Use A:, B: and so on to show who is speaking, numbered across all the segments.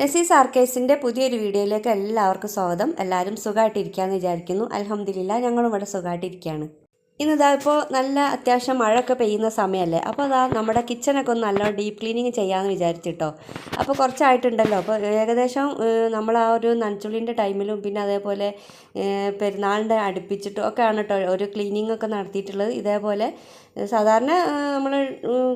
A: നസീസ് ആർക്കേസിന്റെ പുതിയൊരു വീഡിയോയിലേക്ക് എല്ലാവർക്കും സ്വാഗതം. എല്ലാവരും സുഖമായിട്ടിരിക്കുകയെന്ന് വിചാരിക്കുന്നു. അലഹമ്മദില്ല ഞങ്ങളും ഇവിടെ സുഖമായിട്ടിരിക്കുകയാണ്. ഇന്നിതാ ഇപ്പോൾ നല്ല അത്യാവശ്യം മഴയൊക്കെ പെയ്യുന്ന സമയമല്ലേ അപ്പോൾ അതാ നമ്മുടെ കിച്ചണൊക്കെ ഒന്ന് നല്ലോണം ഡീപ്പ് ക്ലീനിങ് ചെയ്യാമെന്ന് വിചാരിച്ചിട്ടോ. അപ്പോൾ കുറച്ചായിട്ടുണ്ടല്ലോ. അപ്പോൾ ഏകദേശം നമ്മൾ ആ ഒരു നനച്ചുള്ളിന്റെ ടൈമിലും പിന്നെ അതേപോലെ പെരുന്നാളിന്റെ അടുപ്പിച്ചിട്ടും ഒക്കെയാണ് കേട്ടോ ഒരു ക്ലീനിങ് ഒക്കെ നടത്തിയിട്ടുള്ളത്. ഇതേപോലെ സാധാരണ നമ്മൾ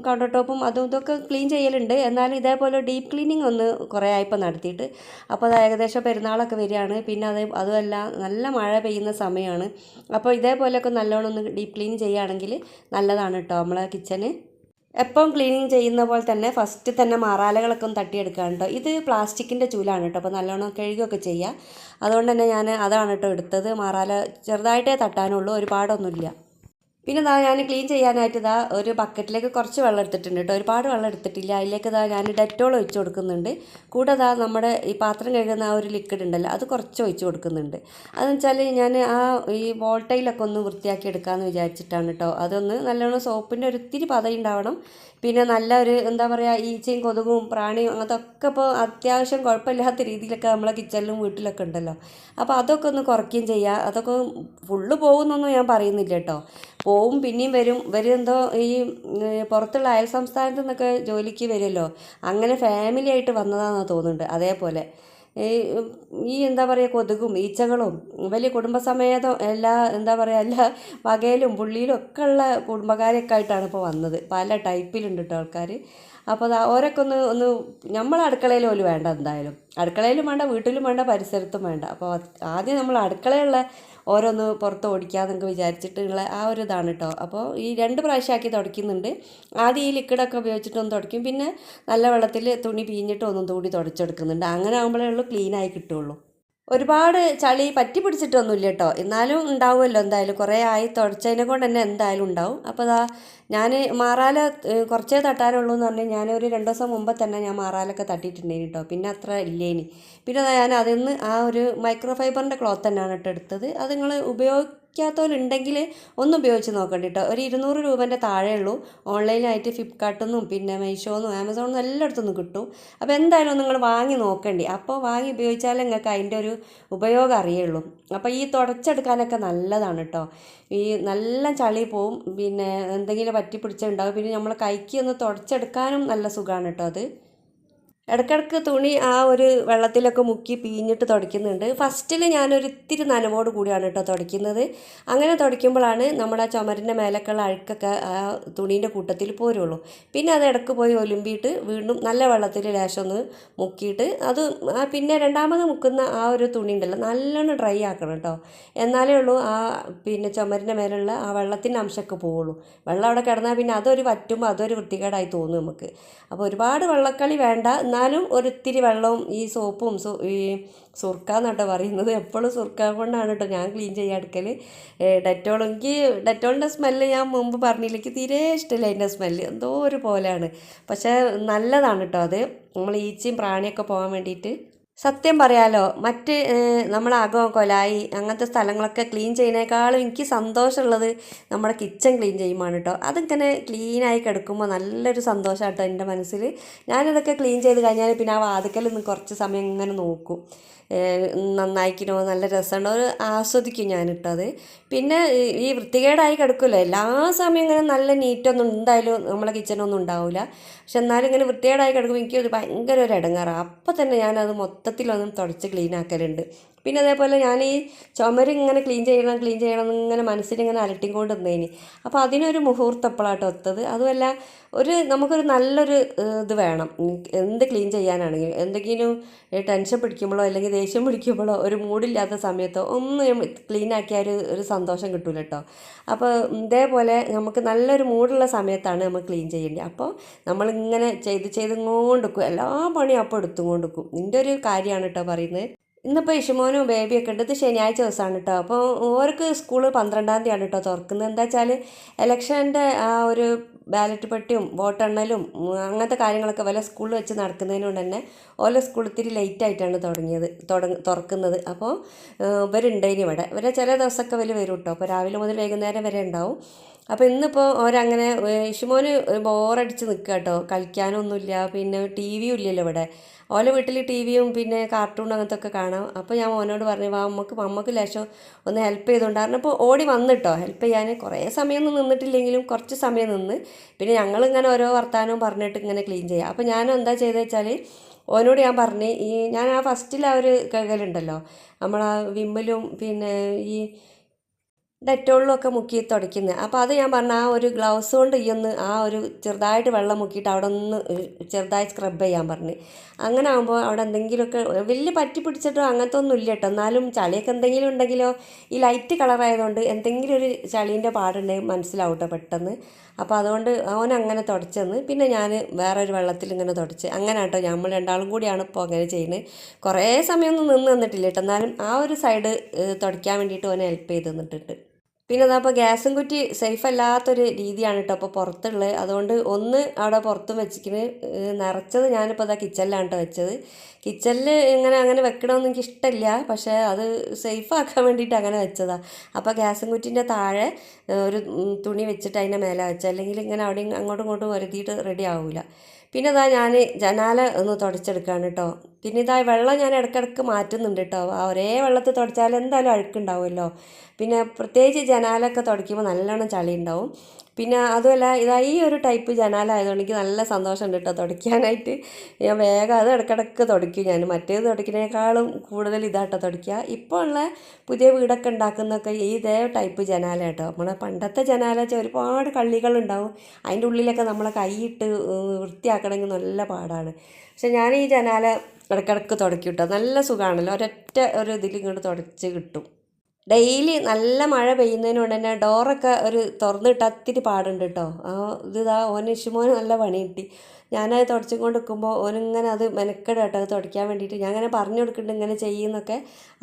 A: കൗണ്ടർ ടോപ്പും അതും ഇതൊക്കെ ക്ലീൻ ചെയ്യലുണ്ട്. എന്നാലും ഇതേപോലെ ഡീപ്പ് ക്ലീനിങ് ഒന്ന് കുറേ ആയിപ്പോൾ നടത്തിയിട്ട്. അപ്പോൾ അത് ഏകദേശം പെരുന്നാളൊക്കെ വരികയാണ്. പിന്നെ അത് അതുമല്ല നല്ല മഴ പെയ്യുന്ന സമയമാണ്. അപ്പോൾ ഇതേപോലെയൊക്കെ നല്ലോണം ഒന്ന് ഡീപ്പ് ക്ലീൻ ചെയ്യുകയാണെങ്കിൽ നല്ലതാണ് കേട്ടോ നമ്മളെ കിച്ചന് എപ്പം ക്ലീനിങ് ചെയ്യുന്ന പോലെ തന്നെ ഫസ്റ്റ് തന്നെ മറാലകളൊക്കെ ഒന്ന് തട്ടിയെടുക്കുക കേട്ടോ ഇത് പ്ലാസ്റ്റിക്കിന്റെ ചൂലാണ് കേട്ടോ. അപ്പോൾ നല്ലോണം കഴുകുകയൊക്കെ ചെയ്യുക അതുകൊണ്ട് തന്നെ ഞാൻ അതാണ് കേട്ടോ എടുത്തത്. മറാല ചെറുതായിട്ടേ തട്ടാനുള്ളൂ. ഒരുപാടൊന്നുമില്ല. പിന്നെ ഇതാ ഞാൻ ക്ലീൻ ചെയ്യാനായിട്ട് ഇതാ ഒരു ബക്കറ്റിലേക്ക് കുറച്ച് വെള്ളം എടുത്തിട്ടുണ്ട് കേട്ടോ ഒരുപാട് വെള്ളം എടുത്തിട്ടില്ല. അതിലേക്ക് ഇതാ ഞാൻ ഡെറ്റോൾ ഒഴിച്ച് കൊടുക്കുന്നുണ്ട്. കൂടെ ഇതാ നമ്മുടെ ഈ പാത്രം കഴുകുന്ന ആ ഒരു ലിക്വിഡ് ഉണ്ടല്ലോ അത് കുറച്ച് ഒഴിച്ച് കൊടുക്കുന്നുണ്ട്. അതെന്ന് വെച്ചാൽ ഞാൻ ആ ഈ വോൾട്ടയിലൊക്കെ ഒന്ന് വൃത്തിയാക്കി എടുക്കാമെന്ന് വിചാരിച്ചിട്ടാണ് കേട്ടോ അതൊന്ന് നല്ലോണം സോപ്പിന്റെ ഒരു ഇത്തിരി പത ഉണ്ടാവണം പിന്നെ നല്ല ഒരു എന്താ പറയുക ഈച്ചയും കൊതുകും പ്രാണിയും ഒക്കെ ഇപ്പോൾ അത്യാവശ്യം കുഴപ്പമില്ലാത്ത രീതിയിലൊക്കെ നമ്മളെ കിച്ചണിലും വീട്ടിലൊക്കെ ഉണ്ടല്ലോ. അപ്പോൾ അതൊക്കെ ഒന്ന് കുറയ്ക്കുകയും ചെയ്യുക അതൊക്കെ ഫുള്ള് പോകുന്നൊന്നും ഞാൻ പറയുന്നില്ല കേട്ടോ. പോവും പിന്നെയും വരും. ഇവരെന്തോ ഈ പുറത്തുള്ള അയൽ സംസ്ഥാനത്തു നിന്നൊക്കെ ജോലിക്ക് വരുമല്ലോ. അങ്ങനെ ഫാമിലി ആയിട്ട് വന്നതാണെന്ന് തോന്നുന്നുണ്ട് അതേപോലെ. ഈ എന്താ പറയുക കൊതുകും ഈച്ചകളും വലിയ കുടുംബസമേതം എല്ലാ എന്താ പറയുക എല്ലാ വകയിലും പുള്ളിയിലും ഒക്കെ ഉള്ള കുടുംബക്കാരൊക്കെ ആയിട്ടാണ് ഇപ്പോൾ വന്നത്. പല ടൈപ്പിലുണ്ട് കേട്ടോ ആൾക്കാർ അപ്പോൾ അത് ഓരൊക്കെ ഒന്ന് ഒന്ന് നമ്മൾ അടുക്കളയിൽ പോലും വേണ്ട എന്തായാലും. അടുക്കളയിലും വേണ്ട വീട്ടിലും വേണ്ട പരിസരത്തും വേണ്ട. അപ്പോൾ ആദ്യം നമ്മൾ അടുക്കളയുള്ള ഓരോന്ന് പുറത്ത് ഓടിക്കാന്നൊക്കെ വിചാരിച്ചിട്ടുള്ള ആ ഒരു ഇതാണ് കേട്ടോ അപ്പോൾ ഈ രണ്ട് പ്രാവശ്യമാക്കി തുടയ്ക്കുന്നുണ്ട്. ആദ്യം ഈ ലിക്വിഡൊക്കെ ഉപയോഗിച്ചിട്ടൊന്ന് തുടയ്ക്കും. പിന്നെ നല്ല വെള്ളത്തിൽ തുണി പിഴിഞ്ഞിട്ട് ഒന്നും കൂടി തുടച്ചെടുക്കുന്നുണ്ട്. അങ്ങനെ ആകുമ്പോഴേ ഉള്ളൂ ക്ലീനായി കിട്ടുള്ളൂ. ഒരുപാട് ചളി പറ്റി പിടിച്ചിട്ടൊന്നുമില്ല കേട്ടോ. എന്നാലും ഉണ്ടാവുമല്ലോ എന്തായാലും. കുറേ ആയി തുടച്ചതിനെ കൊണ്ട് തന്നെ എന്തായാലും ഉണ്ടാവും. അപ്പോൾ അതാ ഞാൻ മാറാല കുറച്ചേ തട്ടാനുള്ളൂ എന്ന് പറഞ്ഞാൽ ഞാനൊരു രണ്ട് ദിവസം മുമ്പ് തന്നെ ഞാൻ മാറാലൊക്കെ തട്ടിയിട്ടുണ്ടായിരുന്നു കേട്ടോ. പിന്നെ അത്ര ഇല്ലേനി. പിന്നെ ഞാൻ അതിൽ നിന്ന് ആ ഒരു മൈക്രോ ഫൈബറിന്റെ ക്ലോത്ത് തന്നെയാണ് കേട്ടോ എടുത്തത്. അത് നിങ്ങൾ ഉപയോഗിക്കാത്തവരുണ്ടെങ്കിൽ ഒന്ന് ഉപയോഗിച്ച് നോക്കണ്ട കേട്ടോ ഒരു ഇരുന്നൂറ് രൂപേന്റെ താഴെ ഉള്ളൂ ഓൺലൈനായിട്ട് ഫ്ലിപ്കാർട്ടിൽ പിന്നെ മീഷോന്നും ആമസോൺ നിന്നും എല്ലായിടത്തുനിന്നും കിട്ടും. അപ്പോൾ എന്തായാലും നിങ്ങൾ വാങ്ങി നോക്കണ്ടേ. അപ്പോൾ വാങ്ങി ഉപയോഗിച്ചാലേ നിങ്ങൾക്ക് അതിന്റെ ഒരു ഉപയോഗം അറിയുള്ളൂ. അപ്പോൾ ഈ തുടച്ചെടുക്കാനൊക്കെ നല്ലതാണ് കേട്ടോ ഈ നല്ല ചളി പോവും. പിന്നെ എന്തെങ്കിലും പറ്റി പിന്നെ നമ്മൾ കൈക്ക് ഒന്ന് തുടച്ചെടുക്കാനും നല്ല സുഖമാണ് കേട്ടോ അത്. ഇടയ്ക്കിടയ്ക്ക് തുണി ആ ഒരു വെള്ളത്തിലൊക്കെ മുക്കി പിഴിഞ്ഞിട്ട് തുടയ്ക്കുന്നുണ്ട്. ഫസ്റ്റിൽ ഞാനൊരു ഇത്തിരി നനവോട് കൂടിയാണ് കേട്ടോ തുടയ്ക്കുന്നത്. അങ്ങനെ തുടയ്ക്കുമ്പോഴാണ് നമ്മുടെ ചുമരിന്റെ മേലൊക്കെയുള്ള അഴുക്കൊക്കെ ആ തുണീന്റെ കൂട്ടത്തിൽ പോരുള്ളൂ. പിന്നെ അത് ഇടയ്ക്ക് പോയി ഒലുമ്പിയിട്ട് വീണ്ടും നല്ല വെള്ളത്തിൽ ലേശം ഒന്ന് മുക്കിയിട്ട് അത് പിന്നെ രണ്ടാമത് മുക്കുന്ന ആ ഒരു തുണി ഉണ്ടല്ലോ നല്ലോണം ഡ്രൈ ആക്കണം കേട്ടോ. എന്നാലേ ഉള്ളൂ ആ പിന്നെ ചുമരിന്റെ മേലുള്ള ആ വെള്ളത്തിന്റെ അംശമൊക്കെ പോവുള്ളൂ. വെള്ളം അവിടെ കിടന്നാൽ പിന്നെ അതൊരു വറ്റുമ്പോൾ അതൊരു വൃത്തികേടായി തോന്നും നമുക്ക്. അപ്പോൾ ഒരുപാട് വെള്ളക്കളി വേണ്ട എന്നാലും ഒരിത്തിരി വെള്ളവും ഈ സോപ്പും സോ ഈ സുർക്ക എന്നാട്ടോ പറയുന്നത്. എപ്പോഴും സുർക്ക കൊണ്ടാണ് കേട്ടോ ഞാൻ ക്ലീൻ ചെയ്യാൻ എടുക്കൽ ഡെറ്റോൾ എനിക്ക് ഡെറ്റോളിന്റെ സ്മെല്ല് ഞാൻ മുമ്പ് പറഞ്ഞില്ല. എനിക്ക് തീരെ ഇഷ്ടമില്ല അതിന്റെ സ്മെല്ല് എന്തോ ഒരു പോലെയാണ്. പക്ഷേ നല്ലതാണ് കേട്ടോ അത്. നമ്മൾ ഈച്ചയും പ്രാണിയൊക്കെ പോകാൻ വേണ്ടിയിട്ട് സത്യം പറയാലോ മറ്റ് നമ്മളെ അകം കൊലായി അങ്ങനത്തെ സ്ഥലങ്ങളൊക്കെ ക്ലീൻ ചെയ്യുന്നതിനേക്കാളും എനിക്ക് സന്തോഷമുള്ളത് നമ്മുടെ കിച്ചൺ ക്ലീൻ ചെയ്യുമ്പോൾ കേട്ടോ അതിങ്ങനെ ക്ലീനായി കിടക്കുമ്പോൾ നല്ലൊരു സന്തോഷമാണ് കേട്ടോ എന്റെ മനസ്സിൽ. ഞാനിതൊക്കെ ക്ലീൻ ചെയ്ത് കഴിഞ്ഞാൽ പിന്നെ ആ വാതിക്കൽ നിന്ന് കുറച്ച് സമയം ഇങ്ങനെ നോക്കും. നന്നായിക്കണോ നല്ല രസമുണ്ടോ ആസ്വദിക്കും ഞാൻ ഇട്ടത് പിന്നെ ഈ- വൃത്തികേടായി കിടക്കുമല്ലോ എല്ലാ സമയം ഇങ്ങനെ നല്ല നീറ്റൊന്നും എന്തായാലും നമ്മളെ കിച്ചണൊന്നും ഉണ്ടാവില്ല പക്ഷെ എന്നാലും ഇങ്ങനെ വൃത്തികേടായി കിടക്കുമ്പോൾ എനിക്ക് ഒരു ഭയങ്കര ഒരു ഇടങ്ങാറാണ് അപ്പം തന്നെ ഞാനത് മൊത്തത്തിലൊന്നും തുടച്ച് ക്ലീൻ ആക്കലുണ്ട്. പിന്നെ അതേപോലെ ഞാൻ ഈ ചുമര് ഇങ്ങനെ ക്ലീൻ ചെയ്യണം ക്ലീൻ ചെയ്യണം എന്നിങ്ങനെ മനസ്സിലിങ്ങനെ നിന്നേനി. അപ്പോൾ അതിനൊരു മുഹൂർത്തം എപ്പോഴാട്ടോ ഒത്തത്. അതുമല്ല ഒരു നമുക്കൊരു നല്ലൊരു ഇത് വേണം. എന്ത് ക്ലീൻ ചെയ്യാനാണെങ്കിലും എന്തെങ്കിലും ടെൻഷൻ പിടിക്കുമ്പോഴോ അല്ലെങ്കിൽ ദേഷ്യം പിടിക്കുമ്പോഴോ ഒരു മൂഡില്ലാത്ത സമയത്തോ ഒന്ന് ക്ലീൻ ആക്കിയ ഒരു ഒരു സന്തോഷം കിട്ടൂല കേട്ടോ അപ്പോൾ ഇതേപോലെ നമുക്ക് നല്ലൊരു മൂഡുള്ള സമയത്താണ് നമ്മൾ ക്ലീൻ ചെയ്യേണ്ടത്. അപ്പോൾ നമ്മളിങ്ങനെ ചെയ്ത് ചെയ്ത് കൊണ്ടിരിക്കും എല്ലാ പണിയും അപ്പോൾ എടുത്തുകൊണ്ടിരിക്കും നിന്റെ ഒരു കാര്യമാണ് കേട്ടോ പറയുന്നത്. ഇന്നിപ്പോൾ ഇഷുമോനും ബേബിയൊക്കെ ഉണ്ട്. ഇത് ശനിയാഴ്ച ദിവസമാണ് കേട്ടോ അപ്പോൾ ഓർക്ക് സ്കൂൾ പന്ത്രണ്ടാം തീയതിയാണ് കേട്ടോ തുറക്കുന്നത്. എന്താ വെച്ചാൽ ഇലക്ഷന്റെ ആ ഒരു ബാലറ്റ് പെട്ടിയും വോട്ടെണ്ണലും അങ്ങനത്തെ കാര്യങ്ങളൊക്കെ വല്ല സ്കൂളിൽ വെച്ച് നടക്കുന്നതിനോട് തന്നെ ഓരോ സ്കൂൾ ഇത്തിരി ലേറ്റ് ആയിട്ടാണ് തുടങ്ങിയത്. തുടങ്ങ തുറക്കുന്നത്. അപ്പോൾ ഇവരുണ്ടതിന് ഇവിടെ. ഇവരെ ചില ദിവസമൊക്കെ വലിയ വരും കേട്ടോ അപ്പോൾ രാവിലെ മുതൽ വൈകുന്നേരം വരെ ഉണ്ടാവും. അപ്പോൾ ഇന്നിപ്പോൾ ഓരങ്ങനെ ഇഷുമോന് ബോറടിച്ച് നിൽക്കുക കേട്ടോ കളിക്കാനൊന്നുമില്ല പിന്നെ ടി വിയും ഇല്ലല്ലോ ഇവിടെ. ഓല വീട്ടിൽ ടി വിയും പിന്നെ കാർട്ടൂൺ അങ്ങനത്തെ ഒക്കെ കാണാം. അപ്പോൾ ഞാൻ മോനോട് പറഞ്ഞു വാ അമ്മയ്ക്ക് അമ്മയ്ക്ക് ലേശം ഒന്ന് ഹെൽപ്പ് ചെയ്തുകൊണ്ട് അപ്പോൾ ഓടി വന്നിട്ടോ ഹെൽപ്പ് ചെയ്യാൻ കുറേ സമയമൊന്നും നിന്നിട്ടില്ലെങ്കിലും കുറച്ച് സമയം നിന്ന്. പിന്നെ ഞങ്ങളിങ്ങനെ ഓരോ വർത്തമാനവും പറഞ്ഞിട്ട് ഇങ്ങനെ ക്ലീൻ ചെയ്യാം. അപ്പോൾ ഞാൻ എന്താ ചെയ്തത് വെച്ചാൽ ഓനോട് ഞാൻ പറഞ്ഞ് ഈ ഞാൻ ആ ഫസ്റ്റിൽ ആ ഒരു കഴുകലുണ്ടല്ലോ ആ വിമ്മലും പിന്നെ ഈ ഡെറ്റോളിലൊക്കെ മുക്കി തുടയ്ക്കുന്നത് അപ്പോൾ അത് ഞാൻ പറഞ്ഞ ആ ഒരു ഗ്ലൗസ് കൊണ്ട് ഈ ഒന്ന് ആ ഒരു ചെറുതായിട്ട് വെള്ളം മുക്കിയിട്ട് അവിടെ ഒന്ന് ചെറുതായി സ്ക്രബ് ചെയ്യാൻ പറഞ്ഞ്. അങ്ങനെ ആകുമ്പോൾ അവിടെ എന്തെങ്കിലുമൊക്കെ വലിയ പറ്റി പിടിച്ചിട്ടോ അങ്ങനത്തെ ഒന്നും ഇല്ല കേട്ടോ എന്നാലും ചളിയൊക്കെ എന്തെങ്കിലും ഉണ്ടെങ്കിലോ ഈ ലൈറ്റ് കളറായതുകൊണ്ട് എന്തെങ്കിലും ഒരു ചളീന്റെ പാടുണ്ടെങ്കിൽ മനസ്സിലാവും കേട്ടോ പെട്ടെന്ന്. അപ്പോൾ അതുകൊണ്ട് അവൻ അങ്ങനെ തുടച്ചെന്ന്. പിന്നെ ഞാൻ വേറൊരു വെള്ളത്തിൽ ഇങ്ങനെ തുടച്ച്. അങ്ങനെ കേട്ടോ നമ്മൾ രണ്ടാളും കൂടിയാണ് ഇപ്പോൾ അങ്ങനെ ചെയ്യുന്നത് കുറേ സമയമൊന്നും നിന്ന് നിന്നിട്ടില്ല കേട്ടോ എന്നാലും ആ ഒരു സൈഡ് തുടയ്ക്കാൻ വേണ്ടിയിട്ട് അവനെ ഹെൽപ്പ് ചെയ്ത് തന്നിട്ടുണ്ട്. പിന്നെ അതാ അപ്പോൾ ഗ്യാസും കുറ്റി സേഫ് അല്ലാത്തൊരു രീതിയാണ് കേട്ടോ അപ്പോൾ പുറത്തുള്ളത്. അതുകൊണ്ട് ഒന്ന് അവിടെ പുറത്തും വെച്ചിരിക്കുന്നത് നിറച്ചത് ഞാനിപ്പോൾ അതാ കിച്ചണിലാണ് കേട്ടോ വെച്ചത്. കിച്ചണിൽ ഇങ്ങനെ അങ്ങനെ വെക്കണമെന്ന് എനിക്ക് ഇഷ്ടമില്ല പക്ഷേ അത് സേഫ് ആക്കാൻ വേണ്ടിയിട്ട് അങ്ങനെ വെച്ചതാണ് അപ്പോൾ ഗ്യാസും കുറ്റിന്റെ താഴെ ഒരു തുണി വെച്ചിട്ട് അതിന്റെ മേലെ വെച്ച അല്ലെങ്കിൽ ഇങ്ങനെ അവിടെ അങ്ങോട്ടും ഇങ്ങോട്ടും വരുത്തിയിട്ട് റെഡി ആവില്ല പിന്നെ ഇതാ ഞാൻ ജനാല ഒന്ന് തുടച്ചെടുക്കുകയാണ് കേട്ടോ പിന്നെ ഇതാ വെള്ളം ഞാൻ ഇടയ്ക്കിടയ്ക്ക് മാറ്റുന്നുണ്ട് കേട്ടോ ആ ഒരേ വെള്ളത്തിൽ തുടച്ചാൽ എന്തായാലും അഴുക്കുണ്ടാവുമല്ലോ. പിന്നെ പ്രത്യേകിച്ച് ജനാലൊക്കെ തുടയ്ക്കുമ്പോൾ നല്ലോണം ചളി ഉണ്ടാവും പിന്നെ അതുമല്ല ഇതാ ഈ ഒരു ടൈപ്പ് ജനാലായതുകൊണ്ട് എനിക്ക് നല്ല സന്തോഷമുണ്ട് കേട്ടോ തുടയ്ക്കാനായിട്ട്. ഞാൻ വേഗം അത് ഇടയ്ക്കിടയ്ക്ക് തുടയ്ക്കും ഞാൻ. മറ്റേത് തുടയ്ക്കുന്നതിനേക്കാളും കൂടുതൽ ഇതാട്ടോ തുടയ്ക്കുക. ഇപ്പോൾ ഉള്ള പുതിയ വീടൊക്കെ ഉണ്ടാക്കുന്നൊക്കെ ഇതേ ടൈപ്പ് ജനാല കേട്ടോ നമ്മളെ പണ്ടത്തെ ജനാല വെച്ചാൽ ഒരുപാട് കള്ളികളുണ്ടാവും. അതിന്റെ ഉള്ളിലൊക്കെ നമ്മളെ കൈയിട്ട് വൃത്തിയാക്കണമെങ്കിൽ നല്ല പാടാണ്. പക്ഷെ ഞാൻ ഈ ജനാല ഇടയ്ക്കിടയ്ക്ക് തുടക്കി കിട്ടും നല്ല സുഖമാണല്ലോ ഒരൊറ്റ ഒരു ഇതിൽ ഇങ്ങോട്ട് തുടച്ച് കിട്ടും. ഡെയിലി നല്ല മഴ പെയ്യുന്നതിനോട് തന്നെ ഡോറൊക്കെ ഒരു തുറന്നിട്ട് അത്തിരി പാടുണ്ട് കേട്ടോ ആ ഇത് ഓന് ഇഷുമോന് നല്ല പണി കിട്ടി. ഞാനത് തുടച്ചും കൊണ്ട് നിൽക്കുമ്പോൾ ഓനിങ്ങനെ അത് മെനക്കെട കേട്ടോ അത് തുടയ്ക്കാൻ വേണ്ടിയിട്ട് ഞാൻ അങ്ങനെ പറഞ്ഞു കൊടുക്കുന്നുണ്ട് ഇങ്ങനെ ചെയ്യുന്നൊക്കെ.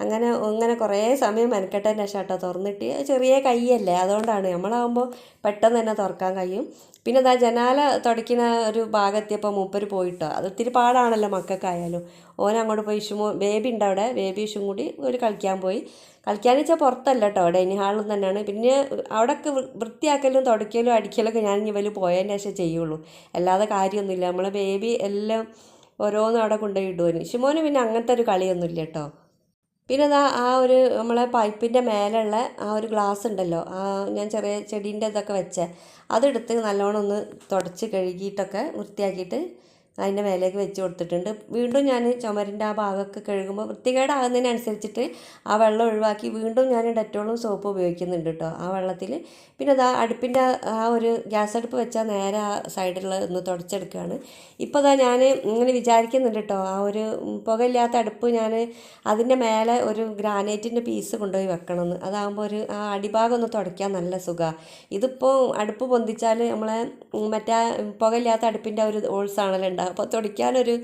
A: അങ്ങനെ ഇങ്ങനെ കുറേ സമയം മെനക്കെട്ടതിന്റെ ശേഷം കേട്ടോ തുറന്നിട്ട്. ചെറിയ കൈയല്ലേ അതുകൊണ്ടാണ്. നമ്മളാകുമ്പോൾ പെട്ടെന്ന് തന്നെ തുറക്കാൻ കഴിയും. പിന്നെ എന്താ ജനാല തുടയ്ക്കുന്ന ഒരു ഭാഗത്തിയപ്പോൾ മൂപ്പര് പോയിട്ടോ? അത് ഒത്തിരി പാടാണല്ലോ മക്കൾക്കായാലും. ഓൻ അങ്ങോട്ട് പോയി ഇഷുമോ ബേബി ഉണ്ട് അവിടെ. ബേബി ഇഷും കൂടി ഒരു കളിക്കാൻ പോയി. കളിക്കാൻ വെച്ചാൽ പുറത്തല്ല കേട്ടോ ഡൈനിങ് ഹാളിൽ തന്നെയാണ്. പിന്നെ അവിടെയൊക്കെ വൃത്തിയാക്കലും തുടയ്ക്കലും അടിക്കലൊക്കെ ഞാൻ ഇനി വലിയ പോയതിന് ശേഷം ചെയ്യുള്ളൂ. അല്ലാതെ കാര്യമൊന്നുമില്ല. നമ്മളെ ബേബി എല്ലാം ഓരോന്നും അവിടെ കൊണ്ടുപോയി ഇടുവാന്. ഷിമോന് പിന്നെ അങ്ങനത്തെ ഒരു കളിയൊന്നുമില്ല കേട്ടോ പിന്നെ അതാ ആ ഒരു നമ്മളെ പൈപ്പിന്റെ മേലുള്ള ആ ഒരു ഗ്ലാസ് ഉണ്ടല്ലോ ആ ഞാൻ ചെറിയ ചെടീന്റെ ഇതൊക്കെ വെച്ചേ അതെടുത്ത് നല്ലോണം ഒന്ന് തുടച്ച് കഴുകിയിട്ടൊക്കെ വൃത്തിയാക്കിയിട്ട് അതിന്റെ മേലേക്ക് വെച്ച് കൊടുത്തിട്ടുണ്ട്. വീണ്ടും ഞാൻ ചുമരിന്റെ ആ ഭാഗമൊക്കെ കഴുകുമ്പോൾ വൃത്തികേടാകുന്നതിനനുസരിച്ചിട്ട് ആ വെള്ളം ഒഴിവാക്കി വീണ്ടും ഞാൻ ഡെറ്റോളും സോപ്പ് ഉപയോഗിക്കുന്നുണ്ട് കേട്ടോ ആ വെള്ളത്തിൽ. പിന്നെ അതാ അടുപ്പിന്റെ ആ ഒരു ഗ്യാസ് അടുപ്പ് വെച്ചാൽ നേരെ ആ സൈഡിലുള്ള ഒന്ന് തുടച്ചെടുക്കുകയാണ്. ഇപ്പോൾ അതാ ഞാൻ ഇങ്ങനെ വിചാരിക്കുന്നുണ്ട് കേട്ടോ ആ ഒരു പുകയില്ലാത്ത അടുപ്പ് ഞാൻ അതിന്റെ മേലെ ഒരു ഗ്രാനൈറ്റിന്റെ പീസ് കൊണ്ടുപോയി വെക്കണമെന്ന്. അതാകുമ്പോൾ ഒരു ആ അടിഭാഗം ഒന്ന് തുടയ്ക്കാൻ നല്ല സുഖമാണ് ഇതിപ്പോൾ അടുപ്പ് പൊന്തിച്ചാൽ നമ്മളെ മറ്റേ പുകയില്ലാത്ത അടുപ്പിന്റെ ഒരു ഓൾസാണല്ലോ ഉണ്ടാകുക അപ്പോൾ തുടയ്ക്കാനൊരു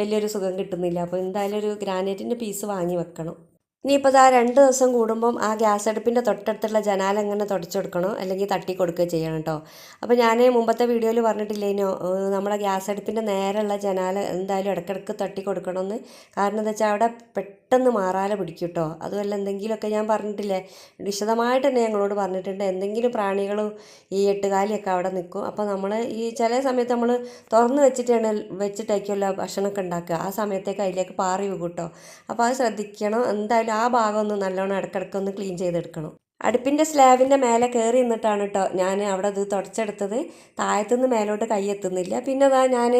A: വലിയൊരു സുഖം കിട്ടുന്നില്ല. അപ്പോൾ എന്തായാലും ഒരു ഗ്രാനൈറ്റിന്റെ പീസ് വാങ്ങി വെക്കണം. ഇനിയിപ്പോൾ ആ രണ്ട് ദിവസം കൂടുമ്പം ആ ഗ്യാസ് അടുപ്പിന്റെ തൊട്ടടുത്തുള്ള ജനാല എങ്ങനെ തുടച്ചു കൊടുക്കണോ അല്ലെങ്കിൽ തട്ടി കൊടുക്കുകയോ ചെയ്യണം കേട്ടോ അപ്പോൾ ഞാൻ മുമ്പത്തെ വീഡിയോയിൽ പറഞ്ഞിട്ടില്ലേനോ നമ്മുടെ ഗ്യാസ് അടുപ്പിന്റെ നേരെയുള്ള ജനാല എന്തായാലും ഇടയ്ക്കിടയ്ക്ക് തട്ടി കൊടുക്കണമെന്ന് കാരണം എന്താ വെച്ചാൽ അവിടെ പെട്ടെന്ന് മാറാല പിടിക്കും കേട്ടോ അതുമല്ല എന്തെങ്കിലുമൊക്കെ ഞാൻ പറഞ്ഞിട്ടില്ലേ? വിശദമായിട്ട് തന്നെ ഞങ്ങളോട് പറഞ്ഞിട്ടുണ്ട്. എന്തെങ്കിലും പ്രാണികൾ ഈ എട്ടുകാലിയൊക്കെ അവിടെ നിൽക്കും. അപ്പോൾ നമ്മൾ ഈ ചില സമയത്ത് നമ്മൾ തുറന്ന് വെച്ചിട്ടാണ് വെച്ചിട്ടായിരിക്കുമല്ലോ ഭക്ഷണമൊക്കെ ഉണ്ടാക്കുക. ആ സമയത്തേക്ക് അതിലേക്ക് പാറി വീകും കേട്ടോ. അപ്പോൾ അത് ശ്രദ്ധിക്കണം. എന്തായാലും ആ ഭാഗം ഒന്ന് നല്ലോണം ഇടയ്ക്കിടയ്ക്ക് ഒന്ന് ക്ലീൻ ചെയ്തെടുക്കണം. അടുപ്പിന്റെ സ്ലാബിന്റെ മേലെ കയറി നിന്നിട്ടാണ് കേട്ടോ ഞാൻ അവിടെ അത് തുടച്ചെടുത്തത്. താഴത്തുനിന്ന് മേലോട്ട് കൈ എത്തുന്നില്ല. പിന്നെ അതാ ഞാൻ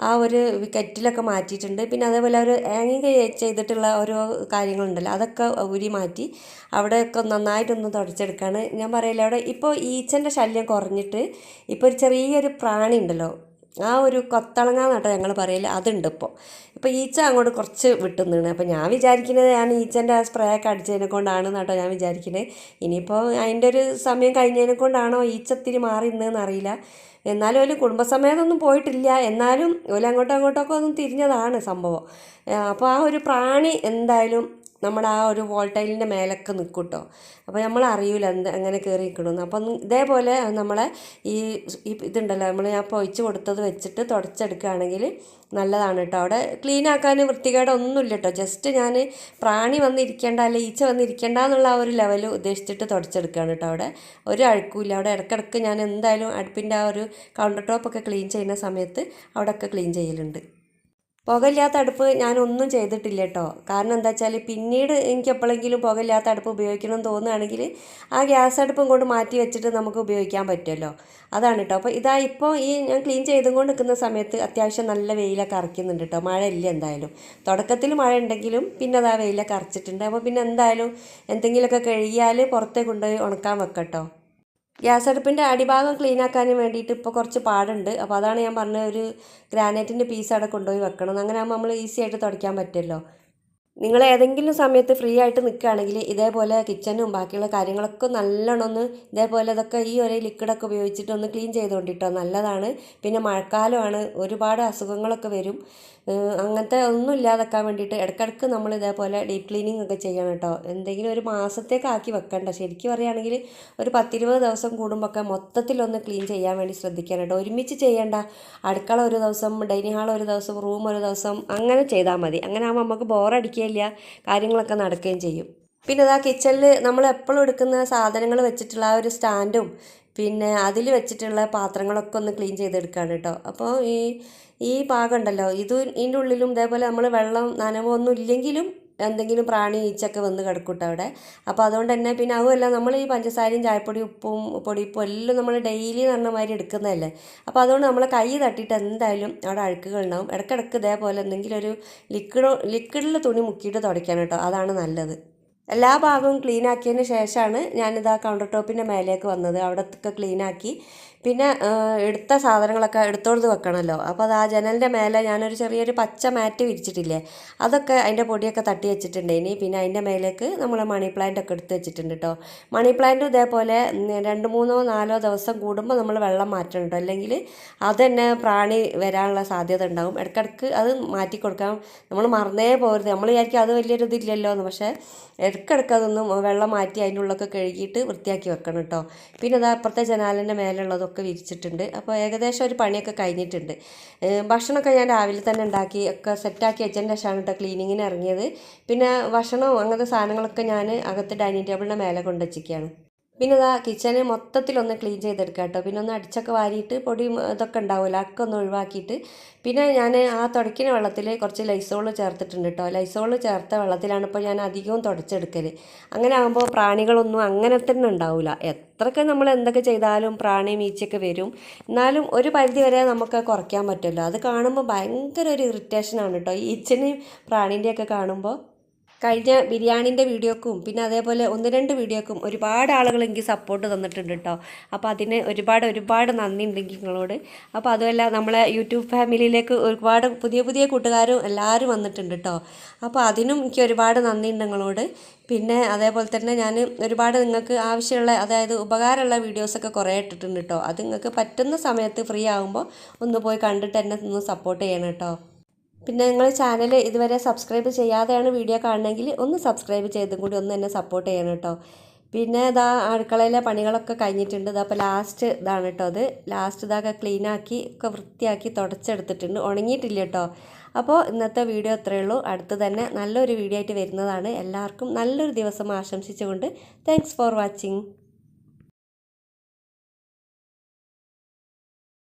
A: ആ ഒരു കെറ്റിലൊക്കെ മാറ്റിയിട്ടുണ്ട്. പിന്നെ അതേപോലെ ഒരു ഹാങ്ങിങ് ചെയ്തിട്ടുള്ള ഓരോ കാര്യങ്ങളുണ്ടല്ലോ അതൊക്കെ ഊരി മാറ്റി അവിടെയൊക്കെ നന്നായിട്ടൊന്ന് തുടച്ചെടുക്കുകയാണ് ഞാൻ പറയില്ല അവിടെ ഇപ്പോൾ ഈച്ചന്റെ ശല്യം കുറഞ്ഞിട്ട് ഇപ്പോൾ ഒരു ചെറിയൊരു പ്രാണി ഉണ്ടല്ലോ ആ ഒരു കൊത്തളങ്ങ നട്ടോ ഞങ്ങൾ പറയൽ. അതുണ്ട് ഇപ്പോൾ ഇപ്പോൾ ഈച്ച അങ്ങോട്ട് കുറച്ച് വിട്ടുന്നതാണ് അപ്പോൾ ഞാൻ വിചാരിക്കുന്നത് ഞാൻ ഈച്ചന്റെ ആ സ്പ്രേ ഒക്കെ അടിച്ചതിനെ കൊണ്ടാണ് കേട്ടോ ഞാൻ വിചാരിക്കുന്നത് ഇനിയിപ്പോൾ അതിന്റെ ഒരു സമയം കഴിഞ്ഞതിനെ കൊണ്ടാണോ ഈച്ച ഇത്തിരി മാറി നിന്നതെന്ന് അറിയില്ല. എന്നാലും ഒരു കുടുംബസമേതമൊന്നും പോയിട്ടില്ല. എന്നാലും ഒരു അങ്ങോട്ടും അങ്ങോട്ടൊക്കെ ഒന്നും തിരിഞ്ഞതാണ് സംഭവം. അപ്പോൾ ആ ഒരു പ്രാണി എന്തായാലും നമ്മുടെ ആ ഒരു വോൾട്ടൈലിന്റെ മേലൊക്കെ നിൽക്കും കേട്ടോ അപ്പോൾ നമ്മൾ അറിയില്ല എന്ത് എങ്ങനെ കയറി നിൽക്കണമെന്ന് അപ്പം ഇതേപോലെ നമ്മളെ ഈ ഇതുണ്ടല്ലോ നമ്മൾ ഞാൻ പൊഴിച്ച് കൊടുത്തത് വെച്ചിട്ട് തുടച്ചെടുക്കുകയാണെങ്കിൽ നല്ലതാണ് കേട്ടോ അവിടെ ക്ലീൻ ആക്കാൻ വൃത്തികേടൊന്നുമില്ല കേട്ടോ ജസ്റ്റ് ഞാൻ പ്രാണി വന്നിരിക്കേണ്ട അല്ലെ ഈച്ച വന്നിരിക്കേണ്ട എന്നുള്ള ആ ഒരു ലെവൽ ഉദ്ദേശിച്ചിട്ട് തുടച്ചെടുക്കുകയാണ് കേട്ടോ അവിടെ. ഒരു അഴുക്കുമില്ല. അവിടെ ഇടയ്ക്കിടയ്ക്ക് ഞാൻ എന്തായാലും അടുപ്പിന്റെ ആ ഒരു കൗണ്ടർ ടോപ്പൊക്കെ ക്ലീൻ ചെയ്യുന്ന സമയത്ത് അവിടെയൊക്കെ ക്ലീൻ ചെയ്യലുണ്ട്. പുകയില്ലാത്ത അടുപ്പ് ഞാനൊന്നും ചെയ്തിട്ടില്ല കേട്ടോ. കാരണം എന്താ വെച്ചാൽ പിന്നീട് എനിക്ക് എപ്പോഴെങ്കിലും പുകയില്ലാത്ത അടുപ്പ് ഉപയോഗിക്കണം തോന്നുകയാണെങ്കിൽ ആ ഗ്യാസ് അടുപ്പും കൊണ്ട് മാറ്റി വെച്ചിട്ട് നമുക്ക് ഉപയോഗിക്കാൻ പറ്റുമല്ലോ. അതാണ് കേട്ടോ. അപ്പോൾ ഇതാ ഇപ്പോൾ ഈ ഞാൻ ക്ലീൻ ചെയ്തും കൊണ്ട് നിൽക്കുന്ന സമയത്ത് അത്യാവശ്യം നല്ല വെയിലൊക്കെ അറക്കുന്നുണ്ട് കേട്ടോ. മഴ ഇല്ല എന്തായാലും. തുടക്കത്തിൽ മഴ ഉണ്ടെങ്കിലും പിന്നെ അതാ വെയിലൊക്കെ അറച്ചിട്ടുണ്ട്. അപ്പോൾ പിന്നെ എന്തായാലും എന്തെങ്കിലുമൊക്കെ കഴുകിയാൽ പുറത്തേക്ക് കൊണ്ടുപോയി ഉണക്കാൻ വെക്കട്ടോ ഗ്യാസ് അടുപ്പിന്റെ അടിഭാഗം ക്ലീൻ ആക്കാനും വേണ്ടിയിട്ട് ഇപ്പോൾ കുറച്ച് പാടുണ്ട്. അപ്പോൾ അതാണ് ഞാൻ പറഞ്ഞ ഒരു ഗ്രാനൈറ്റിന്റെ പീസ് അവിടെ കൊണ്ടുപോയി വെക്കണം. അങ്ങനെ ആകുമ്പോൾ നമ്മൾ ഈസി ആയിട്ട് തുടയ്ക്കാൻ പറ്റുമല്ലോ. നിങ്ങൾ ഏതെങ്കിലും സമയത്ത് ഫ്രീ ആയിട്ട് നിൽക്കുകയാണെങ്കിൽ ഇതേപോലെ കിച്ചനും ബാക്കിയുള്ള കാര്യങ്ങളൊക്കെ നല്ലോണം ഒന്ന് ഇതേപോലെ ഇതൊക്കെ ഈ ഒരു ലിക്വിഡൊക്കെ ഉപയോഗിച്ചിട്ട് ഒന്ന് ക്ലീൻ ചെയ്തുകൊണ്ടിട്ടോ. നല്ലതാണ്. പിന്നെ മഴക്കാലമാണ്. ഒരുപാട് അസുഖങ്ങളൊക്കെ വരും. അങ്ങനത്തെ ഒന്നും ഇല്ലാതാക്കാൻ വേണ്ടിയിട്ട് ഇടയ്ക്കിടയ്ക്ക് നമ്മൾ ഇതേപോലെ ഡീപ്പ് ക്ലീനിങ് ഒക്കെ ചെയ്യണം കേട്ടോ. എന്തെങ്കിലും ഒരു മാസത്തേക്ക് ആക്കി വെക്കണ്ട. ശരിക്കും പറയുകയാണെങ്കിൽ ഒരു പത്തിരുപത് ദിവസം കൂടുമ്പോഴൊക്കെ മൊത്തത്തിലൊന്ന് ക്ലീൻ ചെയ്യാൻ വേണ്ടി ശ്രദ്ധിക്കണം കേട്ടോ. ഒരുമിച്ച് ചെയ്യേണ്ട. അടുക്കള ഒരു ദിവസം ഡൈനിങ് ഹാൾ ഒരു ദിവസം റൂം ഒരു ദിവസം അങ്ങനെ ചെയ്താൽ മതി. അങ്ങനെ ആകുമ്പോൾ നമുക്ക് ബോറടിക്കുകയില്ല കാര്യങ്ങളൊക്കെ നടക്കുകയും ചെയ്യും. പിന്നെ ഇതാ കിച്ചണിൽ നമ്മൾ എപ്പോഴും എടുക്കുന്ന സാധനങ്ങൾ വെച്ചിട്ടുള്ള ആ ഒരു സ്റ്റാൻഡും പിന്നെ അതിൽ വെച്ചിട്ടുള്ള പാത്രങ്ങളൊക്കെ ഒന്ന് ക്ലീൻ ചെയ്തെടുക്കുകയാണ് കേട്ടോ. അപ്പോൾ ഈ ഈ ഭാഗം ഉണ്ടല്ലോ ഇത് ഇതിന്റെ ഉള്ളിലും ഇതേപോലെ നമ്മൾ വെള്ളം നനവോ ഒന്നും ഇല്ലെങ്കിലും എന്തെങ്കിലും പ്രാണി ഈച്ചൊക്കെ വന്ന് കിടക്കൂട്ടോ അവിടെ. അപ്പോൾ അതുകൊണ്ട് തന്നെ പിന്നെ അതുമല്ല നമ്മൾ ഈ പഞ്ചസാരയും ചായപ്പൊടി ഉപ്പും പൊടിയുപ്പും എല്ലാം നമ്മൾ ഡെയിലി എന്ന് മാതിരി എടുക്കുന്നതല്ലേ? അപ്പോൾ അതുകൊണ്ട് നമ്മൾ കൈ തട്ടിയിട്ട് എന്തായാലും അവിടെ അഴുക്കുകൾ ഉണ്ടാവും. ഇടയ്ക്കിടയ്ക്ക് ഇതേപോലെ എന്തെങ്കിലും ഒരു ലിക്വിഡോ ലിക്വിഡിൽ തുണി മുക്കിയിട്ട് തുടയ്ക്കാൻ കേട്ടോ. അതാണ് നല്ലത്. എല്ലാ ഭാഗവും ക്ലീൻ ആക്കിയതിന് ശേഷമാണ് ഞാനിത് ആ കൗണ്ടർ ടോപ്പിന്റെ മേലേക്ക് വന്നത്. അവിടത്തൊക്കെ ക്ലീൻ ആക്കി പിന്നെ എടുത്ത സാധനങ്ങളൊക്കെ എടുത്തോണ്ട് വെക്കണമല്ലോ അപ്പോൾ അത് ആ ജനലിന്റെ മേലെ ഞാനൊരു ചെറിയൊരു പച്ച മാറ്റ് വിരിച്ചിട്ടില്ലേ അതൊക്കെ അതിന്റെ പൊടിയൊക്കെ തട്ടി വെച്ചിട്ടുണ്ട്. ഇനി പിന്നെ അതിന്റെ മേലേക്ക് നമ്മൾ മണി പ്ലാന്റ് ഒക്കെ എടുത്ത് വെച്ചിട്ടുണ്ട് കേട്ടോ മണി പ്ലാന്റും ഇതേപോലെ രണ്ട് മൂന്നോ നാലോ ദിവസം കൂടുമ്പോൾ നമ്മൾ വെള്ളം മാറ്റണം കേട്ടോ അല്ലെങ്കിൽ അത് തന്നെ പ്രാണി വരാനുള്ള സാധ്യത ഉണ്ടാകും ഇടയ്ക്കിടയ്ക്ക് അത് മാറ്റി കൊടുക്കാം നമ്മൾ മറന്നേ പോകരുത് നമ്മൾ വിചാരിക്കും അത് വലിയൊരു ഇതില്ലല്ലോ എന്ന് പക്ഷേ ഇടയ്ക്കിടയ്ക്ക് അതൊന്നും വെള്ളം മാറ്റി അതിന്റെ ഉള്ളൊക്കെ കഴുകിയിട്ട് വൃത്തിയാക്കി വെക്കണം കേട്ടോ പിന്നെ അത് അപ്പുറത്തെ ജനാലിന്റെ മേലുള്ളതൊക്കെ വിരിച്ചിട്ടുണ്ട്. അപ്പോൾ ഏകദേശം ഒരു പണിയൊക്കെ കഴിഞ്ഞിട്ടുണ്ട്. ഭക്ഷണമൊക്കെ ഞാൻ രാവിലെ തന്നെ ഉണ്ടാക്കി ഒക്കെ സെറ്റാക്കി വെച്ചതിന് ശേഷമാണ് കേട്ടോ ക്ലീനിങ്ങിന് ഇറങ്ങിയത്. പിന്നെ ഭക്ഷണവും അങ്ങനത്തെ സാധനങ്ങളൊക്കെ ഞാൻ അകത്ത് ഡൈനിങ് ടേബിളിന്റെ മേലെ കൊണ്ടുവച്ചിരിക്കുകയാണ് പിന്നെ ഇതാ കിച്ചണ് മൊത്തത്തിലൊന്ന് ക്ലീൻ ചെയ്തെടുക്കുക കേട്ടോ പിന്നെ ഒന്ന് അടിച്ചൊക്കെ വാരിയിട്ട് പൊടി ഇതൊക്കെ ഉണ്ടാവുമല്ലോ അതൊക്കെ ഒന്ന് ഒഴിവാക്കിയിട്ട്. പിന്നെ ഞാൻ ആ തുടയ്ക്കുന്ന വെള്ളത്തിൽ കുറച്ച് ലൈസോൾ ചേർത്തിട്ടുണ്ട് കേട്ടോ ലൈസോൾ ചേർത്ത വെള്ളത്തിലാണ് ഇപ്പോൾ ഞാൻ അധികവും തുടച്ചെടുക്കൽ അങ്ങനെ ആകുമ്പോൾ പ്രാണികളൊന്നും അങ്ങനെ തന്നെ ഉണ്ടാവില്ല എത്രയൊക്കെ നമ്മൾ എന്തൊക്കെ ചെയ്താലും പ്രാണി മീച്ചൊക്കെ വരും. എന്നാലും ഒരു പരിധി വരെ നമുക്ക് കുറയ്ക്കാൻ പറ്റുമല്ലോ. അത് കാണുമ്പോൾ ഭയങ്കര ഒരു ഇറിറ്റേഷനാണ് കേട്ടോ ഈച്ചനെയും പ്രാണീന്റെയൊക്കെ കാണുമ്പോൾ കഴിഞ്ഞ ബിരിയാണീന്റെ വീഡിയോക്കും പിന്നെ അതേപോലെ ഒന്ന് രണ്ട് വീഡിയോക്കും ഒരുപാട് ആളുകൾ എനിക്ക് സപ്പോർട്ട് തന്നിട്ടുണ്ട് കേട്ടോ അപ്പോൾ അതിന് ഒരുപാട് ഒരുപാട് നന്ദി ഉണ്ടെങ്കിൽ നിങ്ങളോട്. അപ്പോൾ അതുമല്ല നമ്മളെ യൂട്യൂബ് ഫാമിലിയിലേക്ക് ഒരുപാട് പുതിയ പുതിയ കൂട്ടുകാരും എല്ലാവരും വന്നിട്ടുണ്ട് കേട്ടോ അപ്പോൾ അതിനും എനിക്ക് ഒരുപാട് നന്ദി ഉണ്ട് നിങ്ങളോട്. പിന്നെ അതേപോലെ തന്നെ ഞാൻ ഒരുപാട് നിങ്ങൾക്ക് ആവശ്യമുള്ള അതായത് ഉപകാരമുള്ള വീഡിയോസൊക്കെ കുറേ ഇട്ടിട്ടുണ്ട് കേട്ടോ അത് നിങ്ങൾക്ക് പറ്റുന്ന സമയത്ത് ഫ്രീ ആകുമ്പോൾ ഒന്ന് പോയി കണ്ടിട്ട് എന്നെ ഒന്ന് സപ്പോർട്ട് ചെയ്യണം കേട്ടോ പിന്നെ നിങ്ങൾ ചാനൽ ഇതുവരെ സബ്സ്ക്രൈബ് ചെയ്യാതെയാണ് വീഡിയോ കാണണമെങ്കിൽ ഒന്ന് സബ്സ്ക്രൈബ് ചെയ്തും കൂടി ഒന്ന് എന്നെ സപ്പോർട്ട് ചെയ്യണം കേട്ടോ പിന്നെ ഇതാ അടുക്കളയിലെ പണികളൊക്കെ കഴിഞ്ഞിട്ടുണ്ട്. ഇതാ അപ്പോൾ ലാസ്റ്റ് ഇതാണ് കേട്ടോ അത്. ലാസ്റ്റ് ഇതൊക്കെ ക്ലീനാക്കി ഒക്കെ വൃത്തിയാക്കി തുടച്ചെടുത്തിട്ടുണ്ട്. ഉണങ്ങിയിട്ടില്ല കേട്ടോ അപ്പോൾ ഇന്നത്തെ വീഡിയോ അത്രയേ ഉള്ളൂ. അടുത്ത് തന്നെ നല്ലൊരു വീഡിയോ ആയിട്ട് വരുന്നതാണ്. എല്ലാവർക്കും നല്ലൊരു ദിവസം ആശംസിച്ചുകൊണ്ട് താങ്ക്സ് ഫോർ വാച്ചിങ്